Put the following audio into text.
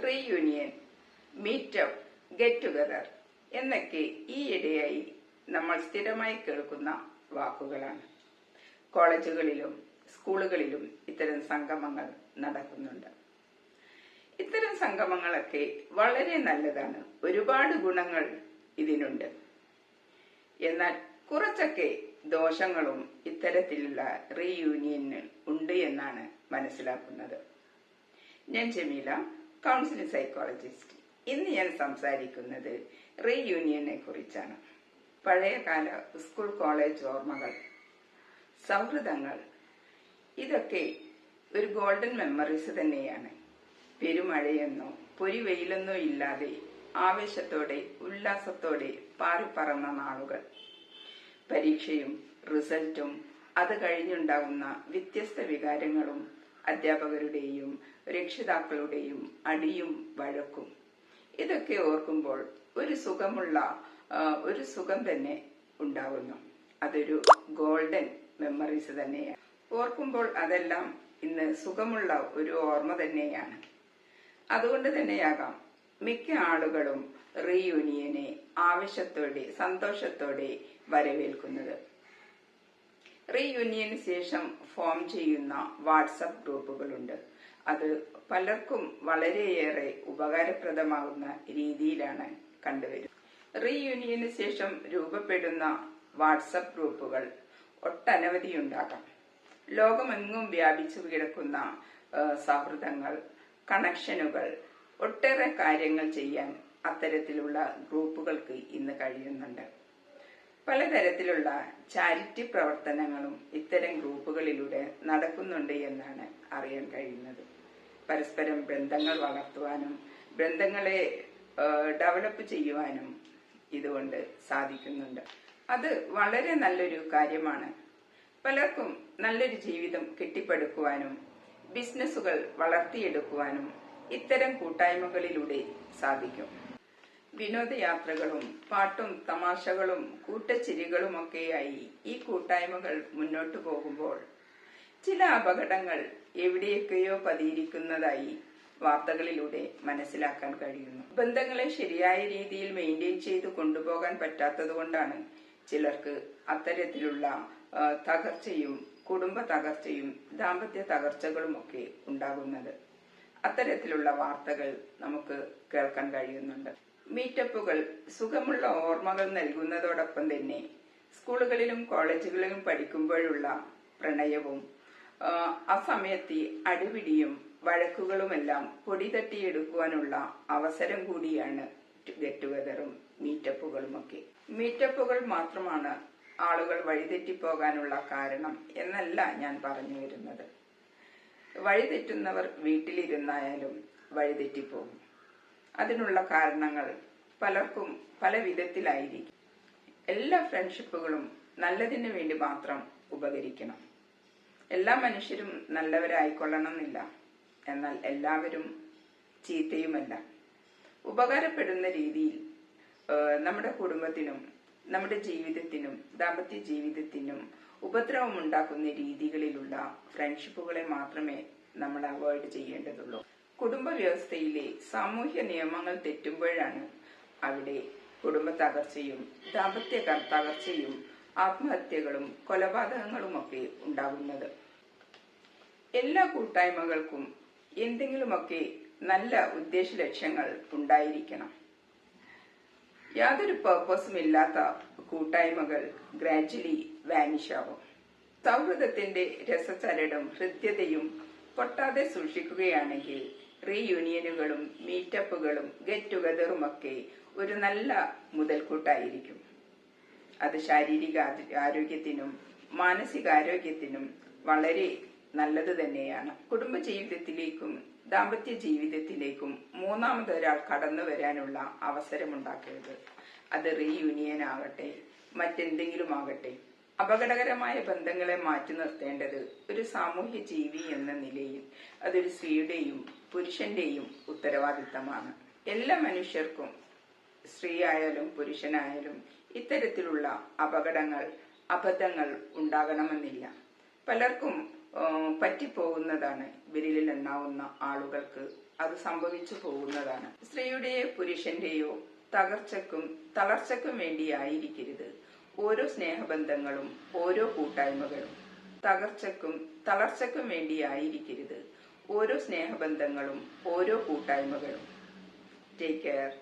Reunion meetup get together എന്നൊക്കെ ഈയിടെയായി നമ്മൾ സ്ഥിരമായി കേൾക്കുന്ന വാക്കുകളാണ്. കോളേജുകളിലും സ്കൂളുകളിലും ഇത്തരം സംഗമങ്ങൾ നടക്കുന്നുണ്ട്. ഇത്തരം സംഗമങ്ങളൊക്കെ വളരെ നല്ലതാണ്. ഒരുപാട് ഗുണങ്ങൾ ഇതിനുണ്ട്. എന്നാൽ കുറച്ചൊക്കെ ദോഷങ്ങളും ഇത്തരത്തിലുള്ള റീയൂണിയന് ഉണ്ട് എന്നാണ് മനസ്സിലാക്കുന്നത്. ഞാൻ ജമീല കൗൺസിലിംഗ് സൈക്കോളജിസ്റ്റ് ഇന്ന് ഞാൻ സംസാരിക്കുന്നത് റീയൂണിയനെ കുറിച്ചാണ്. പഴയകാല സ്കൂൾ കോളേജ് ഓർമ്മകൾ സൗഹൃദങ്ങൾ ഇതൊക്കെ ഒരു ഗോൾഡൻ മെമ്മറീസ് തന്നെയാണ്. പെരുമഴയെന്നോ പൊരിവെയിലെന്നോ ഇല്ലാതെ ആവേശത്തോടെ ഉല്ലാസത്തോടെ പാറിപ്പറന്ന നാളുകൾ. പരീക്ഷയും റിസൾട്ടും അത് കഴിഞ്ഞുണ്ടാകുന്ന വ്യത്യസ്ത വികാരങ്ങളും അധ്യാപകരുടെയും രക്ഷിതാക്കളുടെയും അടിയും വഴക്കും. ഇതൊക്കെ ഓർക്കുമ്പോൾ ഒരു സുഖമുള്ള ഒരു സുഖം തന്നെ ഉണ്ടാവുന്നു. അതൊരു ഗോൾഡൻ മെമ്മറീസ് തന്നെയാണ്. ഓർക്കുമ്പോൾ അതെല്ലാം ഇന്ന് സുഖമുള്ള ഒരു ഓർമ്മ തന്നെയാണ്. അതുകൊണ്ട് തന്നെയാകാം മിക്ക ആളുകളും റീയൂണിയനെ ആവശ്യത്തോടെ സന്തോഷത്തോടെ വരവേൽക്കുന്നത്. റീയൂണിയന് ശേഷം ഫോം ചെയ്യുന്ന വാട്സപ്പ് ഗ്രൂപ്പുകളുണ്ട്. അത് പലർക്കും വളരെയേറെ ഉപകാരപ്രദമാകുന്ന രീതിയിലാണ് കണ്ടുവരുന്നത്. റീയൂണിയന് ശേഷം രൂപപ്പെടുന്ന വാട്സപ്പ് ഗ്രൂപ്പുകൾ ഒട്ടനവധിയുണ്ടാകാം ലോകമെങ്ങും വ്യാപിച്ചു കിടക്കുന്ന സൗഹൃദങ്ങൾ കണക്ഷനുകൾ ഒട്ടേറെ കാര്യങ്ങൾ ചെയ്യാൻ അത്തരത്തിലുള്ള ഗ്രൂപ്പുകൾക്ക് ഇന്ന് കഴിയുന്നുണ്ട്. പലതരത്തിലുള്ള ചാരിറ്റി പ്രവർത്തനങ്ങളും ഇത്തരം ഗ്രൂപ്പുകളിലൂടെ നടക്കുന്നുണ്ട് എന്നാണ് അറിയാൻ കഴിയുന്നത്. പരസ്പരം ബന്ധങ്ങൾ വളർത്തുവാനും ബന്ധങ്ങളെ ഡെവലപ്പ് ചെയ്യുവാനും ഇതുകൊണ്ട് സാധിക്കുന്നുണ്ട്. അത് വളരെ നല്ലൊരു കാര്യമാണ്. പലർക്കും നല്ലൊരു ജീവിതം കെട്ടിപ്പടുക്കുവാനും ബിസിനസ്സുകൾ വളർത്തിയെടുക്കുവാനും ഇത്തരം കൂട്ടായ്മകളിലൂടെ സാധിക്കും. വിനോദയാത്രകളും പാട്ടും തമാശകളും കൂട്ടച്ചിരികളും കൂട്ടച്ചിരികളുമൊക്കെയായി ഈ കൂട്ടായ്മകൾ മുന്നോട്ടു പോകുമ്പോൾ ചില അപകടങ്ങൾ എവിടെയൊക്കെയോ പതിയിരിക്കുന്നതായി വാർത്തകളിലൂടെ മനസ്സിലാക്കാൻ കഴിയുന്നു. ബന്ധങ്ങളെ ശരിയായ രീതിയിൽ മെയിന്റെയിൻ ചെയ്തു കൊണ്ടുപോകാൻ പറ്റാത്തതുകൊണ്ടാണ് ചിലർക്ക് അത്തരത്തിലുള്ള തകർച്ചയും കുടുംബ തകർച്ചയും ദാമ്പത്യ തകർച്ചകളും ഒക്കെ ഉണ്ടാകുന്നത്. അത്തരത്തിലുള്ള വാർത്തകൾ നമുക്ക് കേൾക്കാൻ കഴിയുന്നുണ്ട്. മീറ്റപ്പുകൾ സുഖമുള്ള ഓർമ്മകൾ നൽകുന്നതോടൊപ്പം തന്നെ സ്കൂളുകളിലും കോളേജുകളിലും പഠിക്കുമ്പോഴുള്ള പ്രണയവും ആ, സമയത്ത് അടിപിടിയും വഴക്കുകളുമെല്ലാം പൊടി തട്ടിയെടുക്കുവാനുള്ള അവസരം കൂടിയാണ് ഗെറ്റ് ടുഗദറും മീറ്റപ്പുകളുമൊക്കെ. മീറ്റപ്പുകൾ മാത്രമാണ് ആളുകൾ വഴിതെറ്റിപ്പോകാനുള്ള കാരണം എന്നല്ല ഞാൻ പറഞ്ഞു വരുന്നത്. വഴിതെറ്റുന്നവർ വീട്ടിലിരുന്നായാലും വഴിതെറ്റിപ്പോകും. അതിനുള്ള കാരണങ്ങൾ പലർക്കും പല വിധത്തിലായിരിക്കും. എല്ലാ ഫ്രണ്ട്ഷിപ്പുകളും നല്ലതിനു വേണ്ടി മാത്രം ഉപകരിക്കണം. എല്ലാ മനുഷ്യരും നല്ലവരായിക്കൊള്ളണമെന്നില്ല. എന്നാൽ എല്ലാവരും ചീത്തയുമല്ല. ഉപകാരപ്പെടുന്ന രീതിയിൽ നമ്മുടെ കുടുംബത്തിനും നമ്മുടെ ജീവിതത്തിനും ദാമ്പത്യ ജീവിതത്തിനും ഉപദ്രവം ഉണ്ടാക്കുന്ന രീതികളിലുള്ള ഫ്രണ്ട്ഷിപ്പുകളെ മാത്രമേ നമ്മൾ അവോയ്ഡ് ചെയ്യേണ്ടതുള്ളൂ. കുടുംബ വ്യവസ്ഥയിലെ സാമൂഹ്യ നിയമങ്ങൾ തെറ്റുമ്പോഴാണ് അവിടെ കുടുംബ തകർച്ചയും ദാമ്പത്യ തകർച്ചയും ആത്മഹത്യകളും കൊലപാതകങ്ങളുമൊക്കെ ഉണ്ടാകുന്നത്. എല്ലാ കൂട്ടായ്മകൾക്കും എന്തെങ്കിലുമൊക്കെ നല്ല ഉദ്ദേശ ലക്ഷ്യങ്ങൾ ഉണ്ടായിരിക്കണം. യാതൊരു പേർപ്പസും ഇല്ലാത്ത കൂട്ടായ്മകൾ ഗ്രാജ്വലി വാനിഷ് ആവും. സൗഹൃദത്തിന്റെ രസചരടും ഹൃദ്യതയും പൊട്ടാതെ സൂക്ഷിക്കുകയാണെങ്കിൽ റീയൂണിയനുകളും മീറ്റപ്പുകളും ഗെറ്റ് ടുഗദറുമൊക്കെ ഒരു നല്ല മുതൽക്കൂട്ടായിരിക്കും. അത് ശാരീരിക ആരോഗ്യത്തിനും മാനസികാരോഗ്യത്തിനും വളരെ നല്ലത് തന്നെയാണ്. കുടുംബ ജീവിതത്തിലേക്കും ദാമ്പത്യ ജീവിതത്തിലേക്കും മൂന്നാമതൊരാൾ കടന്നു വരാനുള്ള അവസരമുണ്ടാക്കരുത്. അത് റീയൂണിയൻ ആകട്ടെ മറ്റെന്തെങ്കിലും ആകട്ടെ അപകടകരമായ ബന്ധങ്ങളെ മാറ്റി നിർത്തേണ്ടത് ഒരു സാമൂഹ്യ ജീവി എന്ന നിലയിൽ അതൊരു സ്ത്രീയുടെയും പുരുഷന്റെയും ഉത്തരവാദിത്തമാണ്. എല്ലാ മനുഷ്യർക്കും സ്ത്രീ ആയാലും പുരുഷനായാലും ഇത്തരത്തിലുള്ള അപകടങ്ങൾ അബദ്ധങ്ങൾ ഉണ്ടാകണമെന്നില്ല. പലർക്കും പറ്റിപ്പോകുന്നതാണ് വിരലിൽ എണ്ണാവുന്ന ആളുകൾക്ക് അത് സംഭവിച്ചു പോകുന്നതാണ്. സ്ത്രീയുടെയോ പുരുഷന്റെയോ തകർച്ചക്കും തളർച്ചക്കും വേണ്ടിയായിരിക്കരുത്. ഓരോ സ്നേഹബന്ധങ്ങളും ഓരോ കൂട്ടായ്മകളും തകർച്ചക്കും തളർച്ചക്കും വേണ്ടിയായിരിക്കരുത്. ഓരോ സ്നേഹബന്ധങ്ങളും ഓരോ കൂട്ടായ്മകളും. Take care